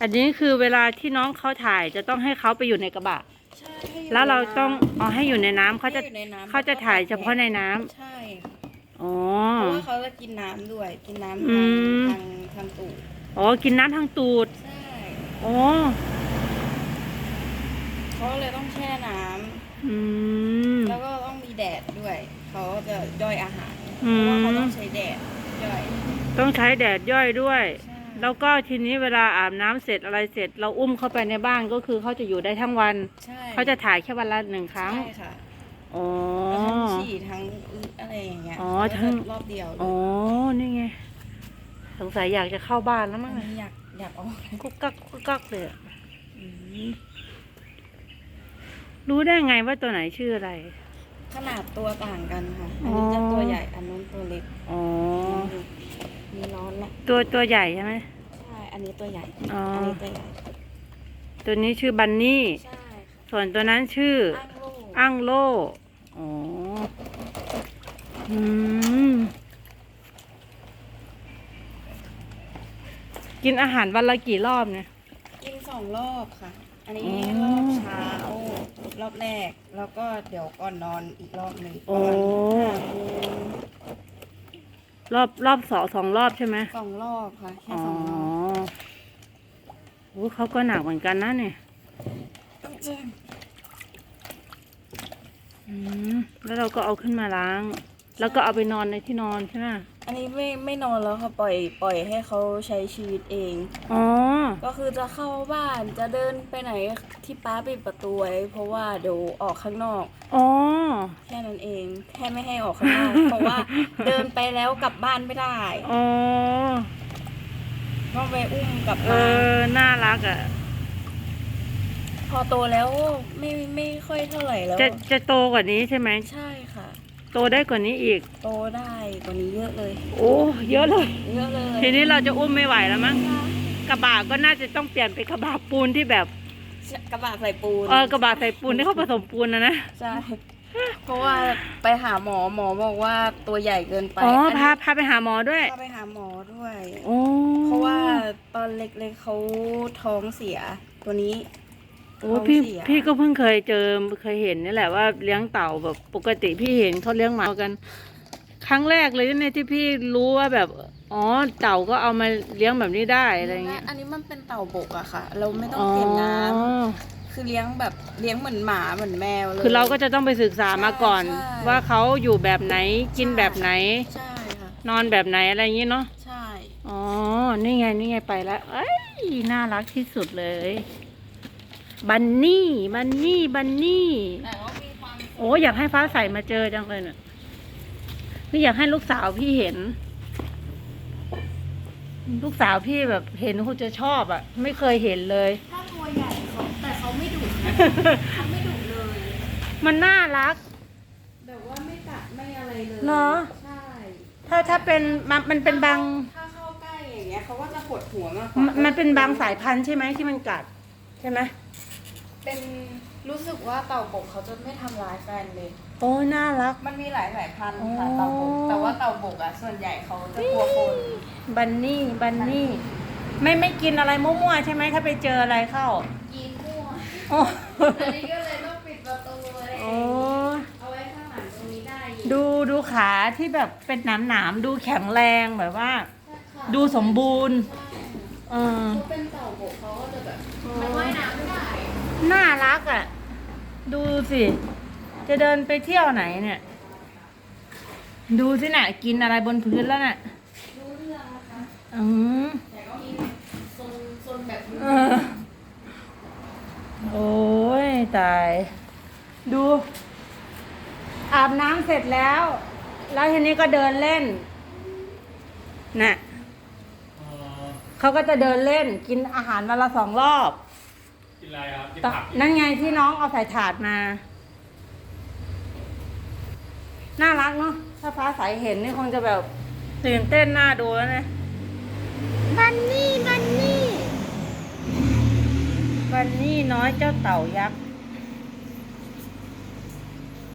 อันนี้คือเวลาที่น้องเขาถ่ายจะต้องให้เขาไปอยู่ในกระบะ ใช่ให้อยู่แล้วเราในน้ำต้องเอาให้อยู่ในน้ำเขาจะให้อยู่ในน้ำเขาจะถ่ายเฉพาะในน้ำใช่อ๋อ เพราะว่าเขาจะกินน้ำด้วย กินน้ำอืทางม ทางทางตูดอ๋อกินน้ำทางตูดใช่อ๋อเขาเลยต้องแช่น้ำอืม แล้วก็ต้องมีแดดด้วย เขาจะย่อยอาหารอืเพมราะว่าเขาต้องใช้แดดย่อยต้องใช้แดดย่อยด้วย ใช่ แล้วก็ทีนี้เวลาอาบน้ำเสร็จอะไรเสร็จ เราอุ้มเข้าไปในบ้านก็คือเขาจะอยู่ได้ทั้งวัน ใช่เขาจะถ่ายแค่วันละหนึ่งครั้ง ใช่ค่ะอ๋อ แล้วทั้งฉี่ทั้งอึอะไรอย่างเงี้ยอ๋อเขาจะทั้ง รอบเดียวเลยอ๋อ นี่ไง สงสัยอยากจะเข้าบ้านแล้วมั้งอันอะนี้อยากอยากเอากุ๊กกักกุ๊กกักเลยอะอืมรู้ได้ไงว่าตัวไหนชื่ออะไร ขนาดตัวต่างกันค่ะ อัอ๋นอนี้จะตัวใหญ่ อันนู้นตัวเล็ก อ๋อ มีร้อนเนี่ย ตัวตัวใหญ่ใช่ไหมใช่ อันนี้ตัวใหญ่ อ๋ออัอันนี้ตัวใหญ่ ตัวนี้ชื่อบันนี่ ใช่ค่ะส่วนตัวนั้นชื่ออ้างโล่อั้งโลอ๋อ อืม กินอาหารวันละกี่รอบเนี่ย กินสองรอบค่ะ อันนี้อ๋อรอบเช้ารอบแรก แล้วก็เดี๋ยวก่อนนอนอีกรอบหนึ่งโอ้ป ระมาณห้าโมงรอบรอบสองสองรอบใช่ไหมสองรอบค่ะแค่อ๋อสองรอบโอ้เขาก็หนักเหมือนกันนะเนี่ย อืมแล้วเราก็เอาขึ้นมาล้าง แล้วก็เอาไปนอนในที่นอนใช่ไหมอันนี้ไม่ไม่นอนแล้วค่ะปล่อยปล่อยให้เขาใช้ชีวิตเอง อ๋อ ก็คือจะเข้าบ้านจะเดินไปไหนที่ป้าปิดประตูไว้เพราะว่าเดี๋ยวออกข้างนอกอ๋อแค่นั้นเองแค่ไม่ให้ออกข้างนอกเพราะว่าเดินไปแล้วกลับบ้านไม่ได้อ๋อต้องไปอุ้มกลับเอมาอน่ารักอะ พอโตแล้วไม่ไม่ค่อยเท่าไหร่แล้วจะจะโตกว่านี้ใช่ไหม ใช่ค่ะ โตได้กว่านี้อีก โตได้กว่านี้เยอะเลย โอ้เยอะเลย เยอะเลยทีนี้เราจะอุ้มไม่ไหวแล้วมั้งกระบะก็น่าจะต้องเปลี่ยนเป็นกระบะปูนที่แบบกระบะใส่ปูนเออกระบะใส่ปูนที่เขาผสมปูนนะนะใช่เพราะว่าไปหาหมอหมอบอกว่าตัวใหญ่เกินไปอ๋อนนี้พาพาไปหาหมอด้วยพาไปหาหมอด้วยโอ้เพราะว่าตอนเล็กๆเขาท้องเสียตัวนี้ โอ้ท้องพี่เสีย พี่ก็เพิ่งเคยเจอเคยเห็นนี่แหละว่าเลี้ยงเต่าแบบปกติพี่เห็นเขาเลี้ยงหมากัน ครั้งแรกเลยในยที่พี่รู้ว่าแบบอ๋อเต่าก็เอามาเลี้ยงแบบนี้ได้อะไรเงี้ยอันนี้มันเป็นเต่าบกอะค่ะ เราไม่ต้องอ๋อเปลี่ยนน้ำคือเลี้ยงแบบเลี้ยงเหมือนหมาเหมือนแมวเลย คือเราก็จะต้องไปศึกษามาก่อนใช่ ว่าเขาอยู่แบบไหนกินแบบไหน ใช่ค่ะนอนแบบไหนอะไรอย่างงี้เนาะใช่ อ๋อนี่ไงนี่ไงไปแล้วเอ้ยน่ารักที่สุดเลย บันนี่ บันนี่ บันนี่แต่ว่ามีความโอ้อยากให้ฟ้าใสมาเจอจังเลยน่ะพี่อยากให้ลูกสาวพี่เห็น ลูกสาวพี่แบบเห็นคงจะชอบอะ ไม่เคยเห็นเลย ถ้าตัวใหญ่เขาแต่เขาไม่ดุนะเขาไม่ดุเลย มันน่ารัก แบบว่าไม่กัดไม่อะไรเลยเหรอใช่ ถ้าถ้าเป็นมันมันเป็นบาง ถ้าเข้าใกล้อย่างเงี้ยเขาก็จะปวดหัวมากกมันว่ามันเป็นบางสายพันธุ์ใช่ไหมที่มันกัด ใช่ไหม เป็นรู้สึกว่าเต่าบกเขาจะไม่ทำร้ายแฟนเลย โอ้น่ารัก มันมีหลายหลายพันธุ์ค่ะอ๋อเต่าบก แต่ว่าเต่าบกอะส่วนใหญ่เขาจะกลัวคนบันนี่ บันนี่ ไม่ไม่กินอะไรมั่วๆใช่ไหมถ้าไปเจออะไรเข้ากินมั่วโอ้อันนี้ก็เลยต้องปิดประตูอะไรโอ้เอาไว้ข้างหลังตรงนี้ได้อยู่ดูดูขาที่แบบเป็นหนามหนามๆดูแข็งแรงแบบว่า ใช่ค่ะดูสมบูรณ์ ใช่เออเขาเป็นเต่าบกเขาก็จะแบบมันว่ายน้ำไม่ได้ น่ารักอะ ดูสิ จะเดินไปเที่ยวไหนเนี่ย ดูสิน่ะ กินอะไรบนพื้นแล้วน่ะรู้เรื่องนะคะอืมแต่ก็มีโซนโซนแบบนี้เออโอ้ยตาย ดู อาบน้ำเสร็จแล้ว แล้วทีนี้ก็เดินเล่น น่ะ เขาก็จะเดินเล่นกินอาหารวันละสองรอบกิน อะไรครับกินตอผักนั่นไงที่น้องเอาใส่ถาดมา น่ารักเนาะ ถ้าฟ้าใสเห็นนี่คงจะแบบตื่นเต้นน่าดูแล้วเนี่ยบันนี่บันนี่ บันนี่น้อยเจ้าเต่ายักษ์